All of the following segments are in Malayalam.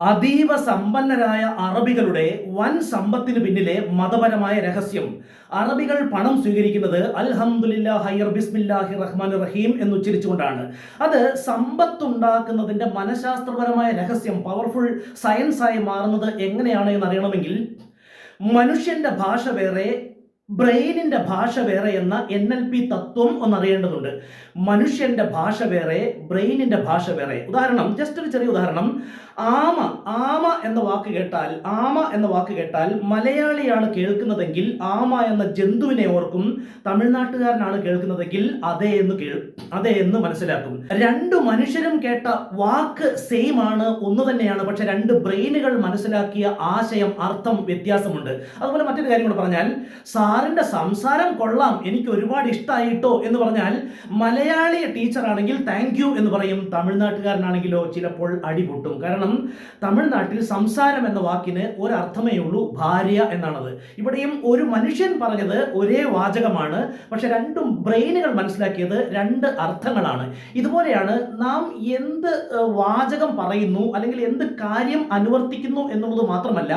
അതീവ സമ്പന്നരായ അറബികളുടെ വൻ സമ്പത്തിന് പിന്നിലെ മതപരമായ രഹസ്യം. അറബികൾ പണം സ്വീകരിക്കുന്നത് അൽഹമുല്ല ഹൈർ ബിസ്മില്ലാഹി റഹ്മാൻ റഹീം എന്ന് ഉച്ചരിച്ചുകൊണ്ടാണ്. അത് സമ്പത്തുണ്ടാക്കുന്നതിന്റെ മനഃശാസ്ത്രപരമായ രഹസ്യം പവർഫുൾ സയൻസായി മാറുന്നത് എങ്ങനെയാണ് എന്ന് അറിയണമെങ്കിൽ മനുഷ്യന്റെ ഭാഷ വേറെ ബ്രെയിനിന്റെ ഭാഷ വേറെ എന്ന എൻ എൽ പി തത്വം ഒന്നറിയേണ്ടതുണ്ട്. മനുഷ്യന്റെ ഭാഷ വേറെ ബ്രെയിനിന്റെ ഭാഷ വേറെ. ഉദാഹരണം ജസ്റ്റ് ഒരു ചെറിയ ഉദാഹരണം. ആമ ആമ എന്ന വാക്ക് കേട്ടാൽ ആമ എന്ന വാക്ക് കേട്ടാൽ മലയാളിയാണ് കേൾക്കുന്നതെങ്കിൽ ആമ എന്ന ജന്തുവിനെ ഓർക്കും തമിഴ്നാട്ടുകാരനാണ് കേൾക്കുന്നതെങ്കിൽ അതേ എന്ന് കേൾ അതേ എന്ന് മനസ്സിലാക്കും. രണ്ട് മനുഷ്യരും കേട്ട വാക്ക് സെയിം ആണ് ഒന്ന് തന്നെയാണ്. പക്ഷെ രണ്ട് ബ്രെയിനുകൾ മനസ്സിലാക്കിയ ആശയം അർത്ഥം വ്യത്യാസമുണ്ട്. അതുപോലെ മറ്റൊരു കാര്യം കൂടെ പറഞ്ഞാൽ സാറിന്റെ സംസാരം കൊള്ളാം എനിക്ക് ഒരുപാട് ഇഷ്ടമായിട്ടോ എന്ന് പറഞ്ഞാൽ മലയാളി ടീച്ചറാണെങ്കിൽ താങ്ക് യു എന്ന് പറയും തമിഴ്നാട്ടുകാരനാണെങ്കിലോ ചിലപ്പോൾ അടിപൊട്ടും കാരണം തമിഴ്നാട്ടിൽ സംസാരം എന്ന വാക്കിന് ഒരർത്ഥമേ ഉള്ളൂ ഭാര്യ എന്നാണത്. ഇവിടെയും ഒരു മനുഷ്യൻ പറഞ്ഞത് ഒരേ വാചകമാണ് പക്ഷെ രണ്ടും ബ്രെയിനുകൾ മനസ്സിലാക്കിയത് രണ്ട് അർത്ഥങ്ങളാണ്. ഇതുപോലെയാണ് നാം എന്ത് വാചകം പറയുന്നു അല്ലെങ്കിൽ എന്ത് കാര്യം അനുവർത്തിക്കുന്നു എന്നുള്ളത് മാത്രമല്ല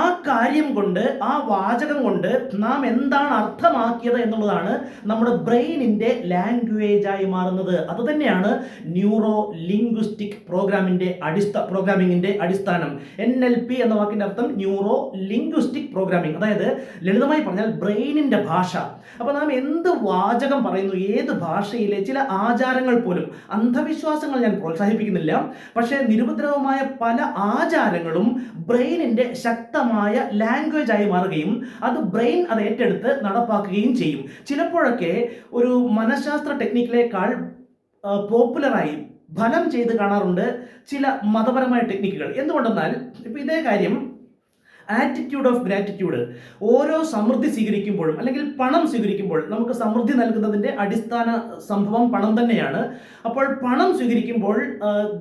ആ കാര്യം കൊണ്ട് ആ വാചകം കൊണ്ട് നാം എന്താണ് അർത്ഥമാക്കിയത് എന്നുള്ളതാണ് നമ്മുടെ ബ്രെയിനിന്റെ ലാംഗ്വേജായി മാറുന്നത്. അത് തന്നെയാണ് ന്യൂറോ ലിംഗ്വിസ്റ്റിക് പ്രോഗ്രാമിന്റെ അടിസ്ഥാന പ്രോഗ്രാമിങ്ങിന്റെ അടിസ്ഥാനം. എൻ എൽ പി എന്ന വാക്കിന്റെ അർത്ഥം ന്യൂറോ ലിംഗ്വിസ്റ്റിക് പ്രോഗ്രാമിംഗ് അതായത് ലളിതമായി പറഞ്ഞാൽ ബ്രെയിനിന്റെ ഭാഷ. അപ്പോൾ നാം എന്ത് വാചകം പറയുന്നു ഏത് ഭാഷയിലെ ചില ആചാരങ്ങൾ പോലും അന്ധവിശ്വാസങ്ങൾ ഞാൻ പ്രോത്സാഹിപ്പിക്കുന്നില്ല. പക്ഷേ നിരുപദ്രവമായ പല ആചാരങ്ങളും ബ്രെയിനിന്റെ ശക്തമായ ലാംഗ്വേജ് ആയി മാറുകയും അത് ബ്രെയിൻ അത് ഏറ്റെടുത്ത് നടപ്പാക്കുകയും ചെയ്യും. ചിലപ്പോഴൊക്കെ ഒരു മനഃശാസ്ത്ര ടെക്നിക്കിലേക്കാൾ പോപ്പുലറായി ഫലം ചെയ്ത് കാണാറുണ്ട് ചില മതപരമായ ടെക്നിക്കുകൾ എന്തുകൊണ്ടെന്നാൽ ഇപ്പം ഇതേ കാര്യം ആറ്റിറ്റ്യൂഡ് ഓഫ് ഗ്രാറ്റിറ്റ്യൂഡ് ഓരോ സമൃദ്ധി സ്വീകരിക്കുമ്പോഴും അല്ലെങ്കിൽ പണം സ്വീകരിക്കുമ്പോൾ നമുക്ക് സമൃദ്ധി നൽകുന്നതിന്റെ അടിസ്ഥാന സംഭവം പണം തന്നെയാണ്. അപ്പോൾ പണം സ്വീകരിക്കുമ്പോൾ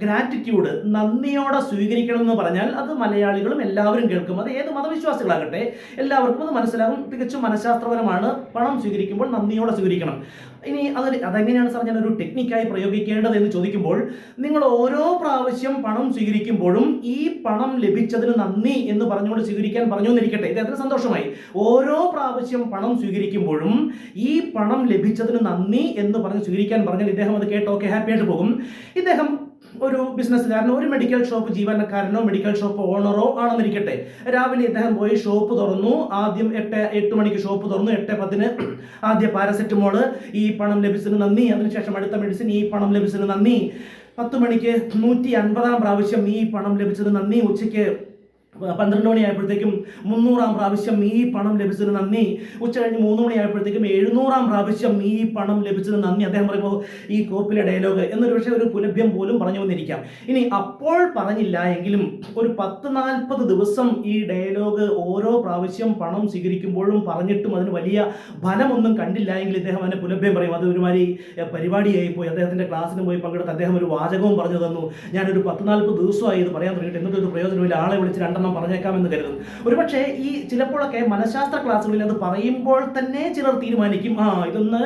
ഗ്രാറ്റിറ്റ്യൂഡ് നന്ദിയോടെ സ്വീകരിക്കണം എന്ന് പറഞ്ഞാൽ അത് മലയാളികളും എല്ലാവരും കേൾക്കും. അത് ഏത് മതവിശ്വാസികളാകട്ടെ എല്ലാവർക്കും അത് മനസ്സിലാകും. തികച്ചും മനഃശാസ്ത്രപരമാണ്. പണം സ്വീകരിക്കുമ്പോൾ നന്ദിയോടെ സ്വീകരിക്കണം. ഇനി അത് അതെങ്ങനെയാണ് സാർ ഞാൻ ഒരു ടെക്നിക്കായി പ്രയോഗിക്കേണ്ടത് എന്ന് ചോദിക്കുമ്പോൾ നിങ്ങൾ ഓരോ പ്രാവശ്യം പണം സ്വീകരിക്കുമ്പോഴും ഈ പണം ലഭിച്ചതിന് നന്ദി എന്ന് പറഞ്ഞുകൊണ്ട് സ്വീകരിക്കാൻ പറഞ്ഞു എന്നിരിക്കട്ടെ ഇദ്ദേഹത്തിന് സന്തോഷമായി. ഓരോ പ്രാവശ്യം പണം സ്വീകരിക്കുമ്പോഴും ഈ പണം ലഭിച്ചതിന് നന്ദി എന്ന് പറഞ്ഞ് സ്വീകരിക്കാൻ പറഞ്ഞാൽ ഇദ്ദേഹം അത് കേട്ട് ഓക്കെ ഹാപ്പി ആയിട്ട് പോകും. ഇദ്ദേഹം ഒരു ബിസിനസ്സുകാരനോ ഒരു മെഡിക്കൽ ഷോപ്പ് ജീവനക്കാരനോ മെഡിക്കൽ ഷോപ്പ് ഓണറോ ആണെന്നിരിക്കട്ടെ. രാവിലെ അദ്ദേഹം പോയി ഷോപ്പ് തുറന്നു. ആദ്യം എട്ട് എട്ട് മണിക്ക് ഷോപ്പ് തുറന്നു. എട്ട് പത്തിന് ആദ്യ പാരസെറ്റമോൾ ഈ പണം ലഭിച്ചതിന് നന്ദി. അതിനുശേഷം അടുത്ത മെഡിസിൻ ഈ പണം ലഭിച്ചതിന് നന്ദി. പത്ത് മണിക്ക് നൂറ്റി അൻപതാം പ്രാവശ്യം ഈ പണം ലഭിച്ചത് നന്ദി. ഉച്ചയ്ക്ക് പന്ത്രണ്ട് മണിയായപ്പോഴത്തേക്കും മുന്നൂറാം പ്രാവശ്യം ഈ പണം ലഭിച്ചതിന് നന്ദി. ഉച്ച കഴിഞ്ഞ് മൂന്ന് മണിയായപ്പോഴത്തേക്കും എഴുന്നൂറാം പ്രാവശ്യം ഈ പണം ലഭിച്ചതിന് നന്ദി. അദ്ദേഹം പറയുമ്പോൾ ഈ കോപ്പിലെ ഡയലോഗ് എന്നൊരു പക്ഷേ ഒരു പുലഭ്യം പോലും പറഞ്ഞു വന്നിരിക്കാം. ഇനി അപ്പോൾ പറഞ്ഞില്ല എങ്കിലും ഒരു പത്ത് നാൽപ്പത് ദിവസം ഈ ഡയലോഗ് ഓരോ പ്രാവശ്യം പണം സ്വീകരിക്കുമ്പോഴും പറഞ്ഞിട്ടും അതിന് വലിയ ഫലമൊന്നും കണ്ടില്ല എങ്കിൽ ഇദ്ദേഹം അതിനെ പുലഭ്യം പറയും. അത് ഒരുമാതിരി പരിപാടിയായി പോയി അദ്ദേഹത്തിന്റെ ക്ലാസ്സിന് പോയി പങ്കെടുത്ത് അദ്ദേഹം ഒരു വാചകവും പറഞ്ഞു തന്നു. ഞാനൊരു പത്ത് നാൽപ്പത് ദിവസമായി ഇത് പറയാൻ തുടങ്ങിയിട്ട്. എന്നിട്ടൊരു പ്രയോജനമില്ല ആളെ വിളിച്ച് രണ്ടെണ്ണം പറഞ്ഞേക്കാമെന്ന് കരുതുന്നു ഒരുപക്ഷെ ഈ ചിലപ്പോഴൊക്കെ മനഃശാസ്ത്ര ക്ലാസ്സുകളിൽ അത് പറയുമ്പോൾ തന്നെ ചിലർ തീരുമാനിക്കും ആ ഇതൊന്ന്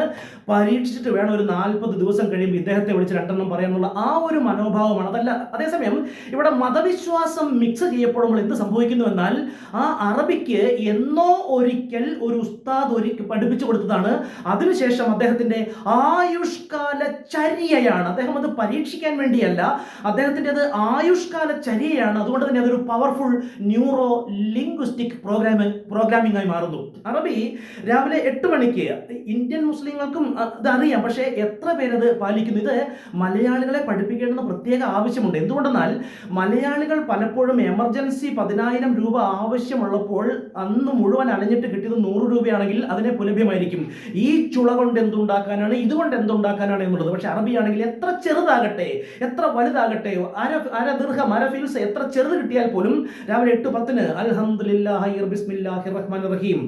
പരീക്ഷിച്ചിട്ട് വേണം ഒരു നാൽപ്പത് ദിവസം കഴിയുമ്പോൾ ഇദ്ദേഹത്തെ വിളിച്ച് രണ്ടെണ്ണം പറയാനുള്ള ആ ഒരു മനോഭാവമാണ്. അതല്ല അതേസമയം ഇവിടെ മതവിശ്വാസം മിക്സ് ചെയ്യപ്പെടുമ്പോൾ എന്ത് സംഭവിക്കുന്നു എന്നാൽ ആ അറബിക്ക് എന്നോ ഒരിക്കൽ ഒരു ഉസ്താദ് ഒരിക്കൽ പഠിപ്പിച്ചു കൊടുത്തതാണ്. അതിനുശേഷം അദ്ദേഹത്തിന്റെ ആയുഷ്കാല ചര്യയാണ്. അദ്ദേഹം അത് പരീക്ഷിക്കാൻ വേണ്ടിയല്ല അദ്ദേഹത്തിന്റെത് ആയുഷ്കാല ചര്യയാണ്. അതുകൊണ്ട് തന്നെ അതൊരു powerful neuro linguistic programming programming ആയി മാറുന്നു. അറബി രാവിലെ എട്ട് മണിക്ക് ഇന്ത്യൻ മുസ്ലിങ്ങൾക്കും ഇത് അറിയാം. പക്ഷേ എത്ര പേരത് പാലിക്കുന്നു? ഇത് മലയാളികളെ പഠിപ്പിക്കേണ്ടെന്ന് പ്രത്യേക ആവശ്യമുണ്ട്. എന്തുകൊണ്ടെന്നാൽ മലയാളികൾ പലപ്പോഴും എമർജൻസി പതിനായിരം രൂപ ആവശ്യമുള്ളപ്പോൾ അന്ന് മുഴുവൻ അലഞ്ഞിട്ട് കിട്ടിയത് നൂറ് രൂപയാണെങ്കിൽ അതിനെ പുലഭ്യമായിരിക്കും ഈ ചുള കൊണ്ട് എന്തുണ്ടാക്കാനാണ് ഇതുകൊണ്ട് എന്തുണ്ടാക്കാനാണ് എന്നുള്ളത്. പക്ഷെ അറബിയാണെങ്കിൽ എത്ര ചെറുതാകട്ടെ എത്ര വലുതാകട്ടെ അര അര ദീർഘം അര ഫീൽസ് എത്ര ചെറുത് കിട്ടിയാൽ പോലും രാവിലെ എട്ട് പത്തിന് അൽഹംദുലില്ലാഹി ബിസ്മില്ലാഹിർ റഹ്മാൻ റഹീം.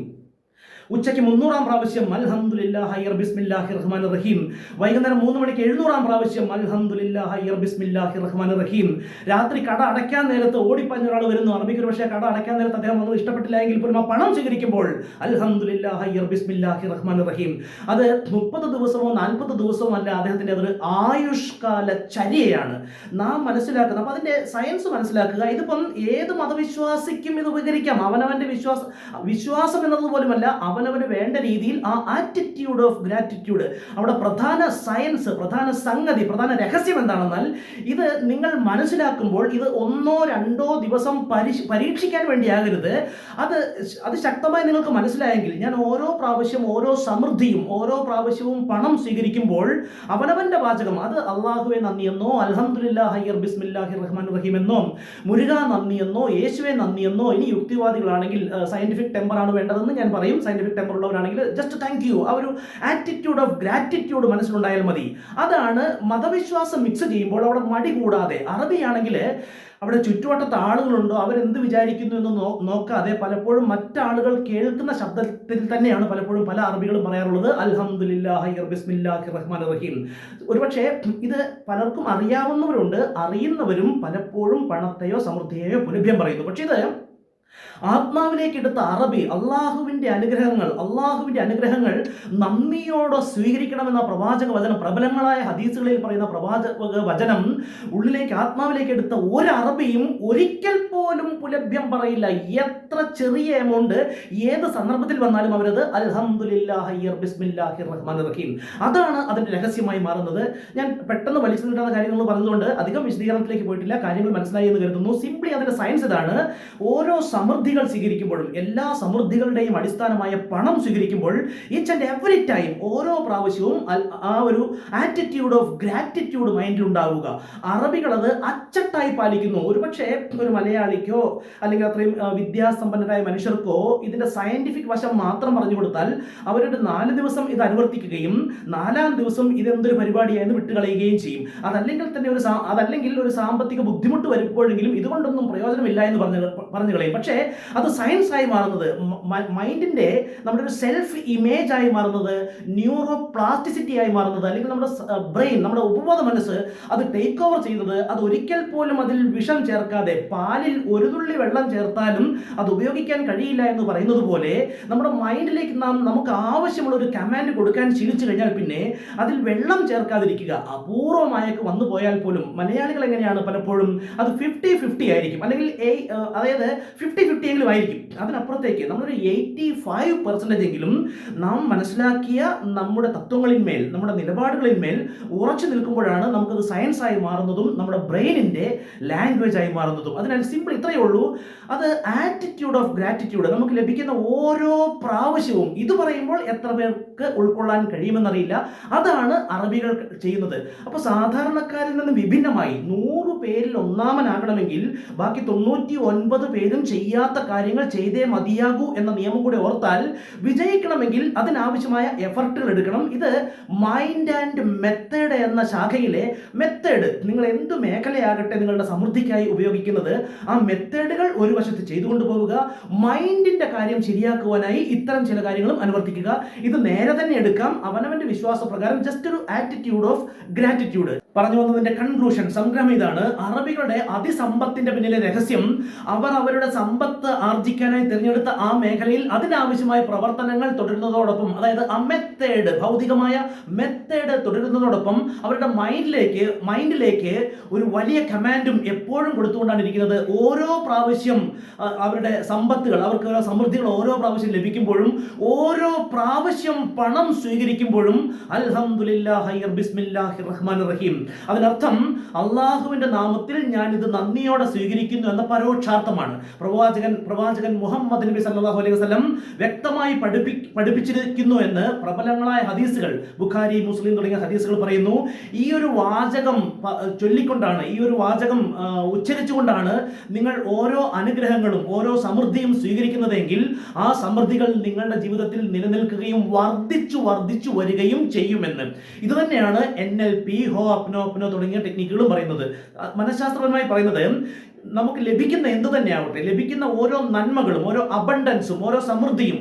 ഉച്ചയ്ക്ക് മുന്നൂറാം പ്രാവശ്യം അൽഹംദുലില്ലാ ഹയർ ബിസ്മില്ലാഹി റഹ്മാൻ റഹീം. വൈകുന്നേരം മൂന്ന് മണിക്ക് എഴുന്നൂറാം പ്രാവശ്യം അൽഹംദുലില്ലാ ഹയർ ബിസ്മില്ലാഹി റഹ്മാൻ റഹീം. രാത്രി കട അടയ്ക്കാൻ നേരത്ത് ഓടിപ്പഞ്ഞ ഒരാൾ വരുന്നു. അറബിക്ക് പക്ഷേ കട അടയ്ക്കാൻ നേരത്ത് അദ്ദേഹം വന്നത് ഇഷ്ടപ്പെട്ടില്ല എങ്കിൽ പോലും ആ പണം സ്വീകരിക്കുമ്പോൾ അൽഹംദുലില്ലാ ഹയർ ബിസ്മില്ലാഹി റഹ്മാൻ റഹീം. അത് മുപ്പത് ദിവസമോ നാൽപ്പത് ദിവസമോ അല്ല അദ്ദേഹത്തിന്റെ അതൊരു ആയുഷ്കാല ചര്യയാണ്. നാം മനസ്സിലാക്കുന്നത് അപ്പം അതിന്റെ സയൻസ് മനസ്സിലാക്കുക. ഇതിപ്പം ഏത് മതവിശ്വാസിക്കും ഇത് ഉപകരിക്കാം. അവനവന്റെ വിശ്വാസം വിശ്വാസം എന്നത് പോലുമല്ല അവനവന് വേണ്ട രീതിയിൽ ആ ആറ്റിറ്റ്യൂഡ് ഓഫ് ഗ്രാറ്റിറ്റ്യൂഡ് അവിടെ പ്രധാന സയൻസ് പ്രധാന സംഗതി പ്രധാന രഹസ്യം എന്താണെന്നാൽ ഇത് നിങ്ങൾ മനസ്സിലാക്കുമ്പോൾ ഇത് ഒന്നോ രണ്ടോ ദിവസം പരീക്ഷിക്കാൻ വേണ്ടിയാകരുത്. അത് അത് ശക്തമായി നിങ്ങൾക്ക് മനസ്സിലായെങ്കിൽ ഞാൻ ഓരോ പ്രാവശ്യം ഓരോ സമൃദ്ധിയും ഓരോ പ്രാവശ്യവും പണം സ്വീകരിക്കുമ്പോൾ അവനവന്റെ വാചകം അത് അള്ളാഹുവെ നന്ദിയെന്നോ അൽഹംദുലില്ലാ ഹയ്യർ ബിസ്മില്ലാഹി റഹ്മാൻ റഹീം എന്നോ മുരുക നന്ദിയെന്നോ യേശുവെ നന്ദിയെന്നോ ഇനി യുക്തിവാദികളാണെങ്കിൽ സയന്റിഫിക് ടെമ്പറാണ് വേണ്ടതെന്ന് ഞാൻ പറയും. സയന്റിഫിക് ടെമ്പർ ഉള്ളവരാണെങ്കിൽ ജസ്റ്റ് താങ്ക് യു ആ ഒരു ആറ്റിറ്റ്യൂഡ് ഓഫ് ഗ്രാറ്റിറ്റ്യൂഡ് മനസ്സിലുണ്ടായാൽ മതി. അതാണ് മതവിശ്വാസം മിക്സ് ചെയ്യുമ്പോൾ അവിടെ മടി കൂടാതെ. അറബിയാണെങ്കിൽ അവിടെ ചുറ്റുവട്ടത്ത് ആളുകളുണ്ടോ? അവരെന്ത് വിചാരിക്കുന്നു എന്ന് നോക്കാതെ പലപ്പോഴും മറ്റാളുകൾ കേൾക്കുന്ന ശബ്ദത്തിൽ തന്നെയാണ് പലപ്പോഴും പല അറബികളും പറയാറുള്ളത്. ബിസ്മില്ലാഹി റഹ്മാൻ റഹീം. ഒരുപക്ഷെ ഇത് പലർക്കും അറിയാവുന്നവരുണ്ട്. അറിയുന്നവരും പലപ്പോഴും പണത്തെയോ സമൃദ്ധിയെയോ പുലഭ്യം പറയുന്നു. പക്ഷേ ഇത് ആത്മാവിലേക്ക് എടുത്ത അറബി അള്ളാഹുവിന്റെ അനുഗ്രഹങ്ങൾ അള്ളാഹുവിന്റെ അനുഗ്രഹങ്ങൾ നന്ദിയോടെ സ്വീകരിക്കണമെന്ന പ്രവാചക വചനം പ്രബലങ്ങളായ ഹദീസുകളിൽ പറയുന്ന പ്രവാചക വചനം ഉള്ളിലേക്ക് ആത്മാവിലേക്ക് എടുത്ത ഒരു അറബിയും ഒരിക്കൽ പോലും പുലഭ്യം പറയില്ല. എത്ര ചെറിയ എമൗണ്ട് ഏത് സന്ദർഭത്തിൽ വന്നാലും അവരത് റഹീം. അതാണ് അതിന്റെ രഹസ്യമായി മാറുന്നത്. ഞാൻ പെട്ടെന്ന് വലിച്ചു നീട്ടുന്ന കാര്യങ്ങൾ പറഞ്ഞതുകൊണ്ട് അധികം വിശദീകരണത്തിലേക്ക് പോയിട്ടില്ല. കാര്യങ്ങൾ മനസ്സിലായി എന്ന് കരുതുന്നു. സിംപ്ലി അതിന്റെ സയൻസ് ഇതാണ്. ഓരോ സമൃദ്ധികൾ സ്വീകരിക്കുമ്പോഴും എല്ലാ സമൃദ്ധികളുടെയും അടിസ്ഥാനമായ പണം സ്വീകരിക്കുമ്പോൾ ഈച്ച് ആൻഡ് എവറി ടൈം ഓരോ പ്രാവശ്യവും ആ ഒരു ആറ്റിറ്റ്യൂഡ് ഓഫ് ഗ്രാറ്റിറ്റ്യൂഡ് മൈൻഡിൽ ഉണ്ടാവുക. അറബികൾ അത് അച്ചട്ടായി പാലിക്കുന്നു. ഒരുപക്ഷെ ഒരു മലയാളിക്കോ അല്ലെങ്കിൽ അത്രയും വിദ്യാസമ്പന്നരായ മനുഷ്യർക്കോ ഇതിന്റെ സയന്റിഫിക് വശം മാത്രം പറഞ്ഞു കൊടുത്താൽ അവരുടെ നാല് ദിവസം ഇത് അനുവർത്തിക്കുകയും നാലാം ദിവസം ഇതെന്തൊരു പരിപാടിയായിരുന്നു വിട്ടുകളയുകയും ചെയ്യും. അതല്ലെങ്കിൽ തന്നെ ഒരു അതല്ലെങ്കിൽ ഒരു സാമ്പത്തിക ബുദ്ധിമുട്ട് വരുമ്പോഴെങ്കിലും ഇതുകൊണ്ടൊന്നും പ്രയോജനമില്ല എന്ന് പറഞ്ഞു പറഞ്ഞു കളയും. പക്ഷേ അത് സയൻസ് ആയി മാറുന്നത് മൈൻഡിന്റെ നമ്മുടെ ഒരു സെൽഫ് ഇമേജ് ആയി മാറുന്നത് ന്യൂറോ പ്ലാസ്റ്റിസിറ്റി ആയി മാറുന്നത് അല്ലെങ്കിൽ നമ്മുടെ ബ്രെയിൻ നമ്മുടെ ഉപബോധ മനസ്സ് അത് ടേക്ക് ഓവർ ചെയ്യുന്നത് അത് ഒരിക്കൽ പോലും അതിൽ വിഷം ചേർക്കാതെ പാലിൽ ഒരു തുള്ളി വെള്ളം ചേർത്താലും അത് ഉപയോഗിക്കാൻ കഴിയില്ല എന്ന് പറയുന്നത് പോലെ നമ്മുടെ മൈൻഡിലേക്ക് നാം നമുക്ക് ആവശ്യമുള്ള ഒരു കമാൻഡ് കൊടുക്കാൻ ശീലിച്ചു കഴിഞ്ഞാൽ പിന്നെ അതിൽ വെള്ളം ചേർക്കാതിരിക്കുക അപൂർവമായൊക്കെ വന്നു പോയാൽ പോലും മലയാളികൾ എങ്ങനെയാണ് പലപ്പോഴും അത് ഫിഫ്റ്റി ഫിഫ്റ്റി ആയിരിക്കും. അല്ലെങ്കിൽ ഏഹ്, അതായത് ഫിഫ്റ്റി ഫിഫ്റ്റി എങ്കിലും ആയിരിക്കും. അതിനപ്പുറത്തേക്ക് നമ്മളൊരു എയ്റ്റി ഫൈവ് പെർസെന്റേജ് എങ്കിലും നാം മനസ്സിലാക്കിയ നമ്മുടെ തത്വങ്ങളിന്മേൽ നമ്മുടെ നിലപാടുകളിന്മേൽ ഉറച്ചു നിൽക്കുമ്പോഴാണ് നമുക്കത് സയൻസ് ആയി മാറുന്നതും നമ്മുടെ ബ്രെയിനിന്റെ ലാംഗ്വേജ് ആയി മാറുന്നതും. അതിനാൽ സിമ്പിൾ ഇത്രയേ ഉള്ളൂ. അത് ആറ്റിറ്റ്യൂഡ് ഓഫ് ഗ്രാറ്റിറ്റ്യൂഡ് നമുക്ക് ലഭിക്കുന്ന ഓരോ പ്രാവശ്യവും ഇത് പറയുമ്പോൾ എത്ര പേർക്ക് ഉൾക്കൊള്ളാൻ കഴിയുമെന്നറിയില്ല. അതാണ് അറബികൾ ചെയ്യുന്നത്. അപ്പോൾ സാധാരണക്കാരിൽ നിന്ന് വിഭിന്നമായി നൂറ് പേരിൽ ഒന്നാമനാകണമെങ്കിൽ ബാക്കി തൊണ്ണൂറ്റി ഒൻപത് പേരും ചെയ്യാത്ത കാര്യങ്ങൾ ചെയ്തേ മതിയാകൂ എന്ന നിയമം കൂടെ ഓർത്താൽ വിജയിക്കണമെങ്കിൽ അതിനാവശ്യമായ എഫർട്ടുകൾ എടുക്കണം. ഇത് മൈൻഡ് ആൻഡ് മെത്തേഡ് എന്ന ശാഖയിലെ മെത്തേഡ് നിങ്ങൾ എന്ത് മേഖലയാകട്ടെ നിങ്ങളുടെ സമൃദ്ധിക്കായി ഉപയോഗിക്കുന്നത് ആ മെത്തേഡുകൾ ഒരു വശത്ത് ചെയ്തുകൊണ്ട് പോവുക മൈൻഡിന്റെ കാര്യം ശരിയാക്കുവാനായി ഇത്തരം ചില കാര്യങ്ങളും അനുവർത്തിക്കുക. ഇത് നേരെ തന്നെ എടുക്കാം. അവനവന്റെ വിശ്വാസപ്രകാരം ജസ്റ്റ് ഒരു ആറ്റിറ്റ്യൂഡ് ഓഫ് ഗ്രാറ്റിറ്റ്യൂഡ് പറഞ്ഞു വന്നതിന്റെ കൺക്ലൂഷൻ സംഗ്രഹം ഇതാണ്. അറബികളുടെ അതിസമ്പത്തിന്റെ പിന്നിലെ രഹസ്യം. അവർ അവരുടെ സമ്പത്ത് ആർജിക്കാനായി തിരഞ്ഞെടുത്ത ആ മേഖലയിൽ അതിനാവശ്യമായ പ്രവർത്തനങ്ങൾ തുടരുന്നതോടൊപ്പം അതായത് ആ മെത്തേഡ് ഭൗതികമായ മെത്തേഡ് തുടരുന്നതോടൊപ്പം അവരുടെ മൈൻഡിലേക്ക് മൈൻഡിലേക്ക് ഒരു വലിയ കമാൻഡും എപ്പോഴും കൊടുത്തുകൊണ്ടാണ് ഇരിക്കുന്നത്. ഓരോ പ്രാവശ്യം അവരുടെ സമ്പത്തുകൾ അവർക്ക് സമൃദ്ധികൾ ഓരോ പ്രാവശ്യം ലഭിക്കുമ്പോഴും ഓരോ പ്രാവശ്യം പണം സ്വീകരിക്കുമ്പോഴും അലഹമുല്ലാ ഹൈർ ബിസ്മില്ലാഹി റഹ്മാൻ റഹീം. അതിനർത്ഥം അള്ളാഹുവിന്റെ നാമത്തിൽ ഞാൻ ഇത് നന്ദിയോടെ സ്വീകരിക്കുന്നു എന്ന പരോക്ഷാർത്ഥമാണ്. പ്രവാചകൻ പ്രവാചകൻ മുഹമ്മദ് നബി സല്ലാഹു അലൈഹി വസ്ലം വ്യക്തമായി പഠിപ്പി പഠിപ്പിച്ചിരിക്കുന്നു എന്ന് പ്രബലങ്ങളായ ഹദീസുകൾ ബുഖാരി മുസ്ലിം തുടങ്ങിയ ഹദീസുകൾ പറയുന്നു. ഈ ഒരു വാചകം ചൊല്ലിക്കൊണ്ടാണ് ഈ ഒരു വാചകം ഉച്ചരിച്ചുകൊണ്ടാണ് നിങ്ങൾ ഓരോ അനുഗ്രഹങ്ങളും ഓരോ സമൃദ്ധിയും സ്വീകരിക്കുന്നതെങ്കിൽ ആ സമൃദ്ധികൾ നിങ്ങളുടെ ജീവിതത്തിൽ നിലനിൽക്കുകയും വർദ്ധിച്ചു വർദ്ധിച്ചു വരികയും ചെയ്യുമെന്ന്. ഇത് തന്നെയാണ് എൻ എൽ പി ഹോ അപ്നോ തുടങ്ങിയ ടെക്നിക്കുകളും പറയുന്നത്. മനഃശാസ്ത്രപരമായി പറയുന്നത് നമുക്ക് ലഭിക്കുന്ന എന്തു തന്നെയാവട്ടെ ലഭിക്കുന്ന ഓരോ നന്മകളും ഓരോ അബണ്ടൻസും ഓരോ സമൃദ്ധിയും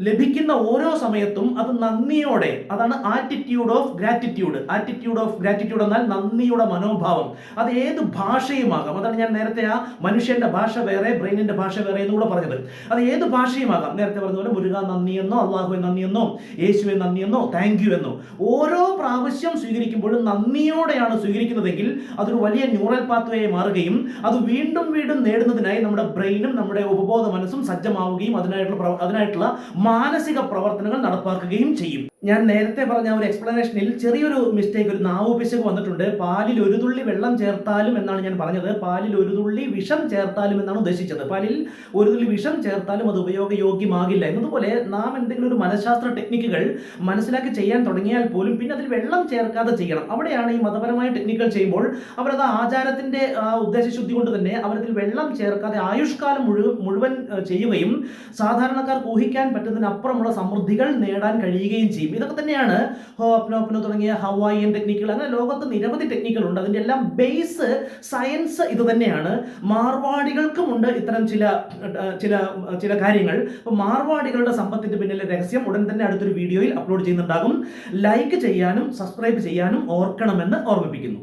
ലഭിക്കുന്ന ഓരോ സമയത്തും അത് നന്ദിയോടെ അതാണ് attitude of gratitude attitude of gratitude എന്നാൽ നന്ദിയുടെ മനോഭാവം. അത് ഏത് ഭാഷയുമാകാം? അതാണ് ഞാൻ നേരത്തെ ആ മനുഷ്യന്റെ ഭാഷ വേറെ ബ്രെയിനിന്റെ ഭാഷ വേറെ എന്നുകൂടെ പറഞ്ഞത്. അത് ഏത് ഭാഷയുമാകാം? നേരത്തെ പറഞ്ഞ പോലെ മുരുക നന്ദിയെന്നോ അള്ളാഹുവെ നന്ദിയെന്നോ യേശുവെ നന്ദിയെന്നോ താങ്ക് യു എന്നോ. ഓരോ പ്രാവശ്യം സ്വീകരിക്കുമ്പോഴും നന്ദിയോടെയാണ് സ്വീകരിക്കുന്നതെങ്കിൽ അതൊരു വലിയ ന്യൂറൽ പാത്വയായി മാറുകയും അത് വീണ്ടും വീണ്ടും നേടുന്നതിനായി നമ്മുടെ ബ്രെയിനും നമ്മുടെ ഉപബോധ മനസ്സും സജ്ജമാവുകയും അതിനായിട്ടുള്ള അതിനായിട്ടുള്ള മാനസിക പ്രവർത്തനങ്ങൾ നടപ്പാക്കുകയും ചെയ്യും. ഞാൻ നേരത്തെ പറഞ്ഞ ഒരു എക്സ്പ്ലനേഷനിൽ ചെറിയൊരു മിസ്റ്റേക്ക് ഒരു നാവ് പിശക് വന്നിട്ടുണ്ട്. പാലിൽ ഒരു തുള്ളി വെള്ളം ചേർത്താലും എന്നാണ് ഞാൻ പറഞ്ഞത്. പാലിൽ ഒരു തുള്ളി വിഷം ചേർത്താലും എന്നാണ് ഉദ്ദേശിച്ചത്. പാലിൽ ഒരു തുള്ളി വിഷം ചേർത്താലും അത് ഉപയോഗയോഗ്യമാകില്ല. എന്നതുപോലെ നാം എന്തെങ്കിലും ഒരു മനഃശാസ്ത്ര ടെക്നിക്കുകൾ മനസ്സിലാക്കി ചെയ്യാൻ തുടങ്ങിയാൽ പോലും പിന്നെ അതിൽ വെള്ളം ചേർക്കാതെ ചെയ്യണം. അവിടെയാണ് ഈ മതപരമായ ടെക്നിക്കുകൾ ചെയ്യുമ്പോൾ അവരത് ആചാരത്തിന്റെ ഉദ്ദേശശുദ്ധി കൊണ്ട് തന്നെ അവരതിൽ വെള്ളം ചേർക്കാതെ ആയുഷ്കാലം മുഴുവൻ മുഴുവൻ ചെയ്യുകയും സാധാരണക്കാർക്ക് ഊഹിക്കാൻ പറ്റുന്നതിനപ്പുറമുള്ള സമൃദ്ധികൾ നേടാൻ കഴിയുകയും ചെയ്യും. ഇതൊക്കെ തന്നെയാണ് ഹോപ്നോപ്നോ തുടങ്ങിയ ഹവായിയൻ ടെക്നിക്കുകൾ അങ്ങനെ ലോകത്ത് നിരവധി ടെക്നിക്കുകളുണ്ട് അതിന്റെ എല്ലാം ബേസ് സയൻസ് ഇത് തന്നെയാണ്. മാർവാടികൾക്കുമുണ്ട് ഇത്തരം ചില ചില ചില കാര്യങ്ങൾ. അപ്പോൾ മാർവാടികളുടെ സമ്പത്തിന്റെ പിന്നിലെ രഹസ്യം ഉടൻ തന്നെ അടുത്തൊരു വീഡിയോയിൽ അപ്ലോഡ് ചെയ്യുന്നുണ്ടാകും. ലൈക്ക് ചെയ്യാനും സബ്സ്ക്രൈബ് ചെയ്യാനും ഓർക്കണമെന്ന് ഓർമ്മിപ്പിക്കുന്നു.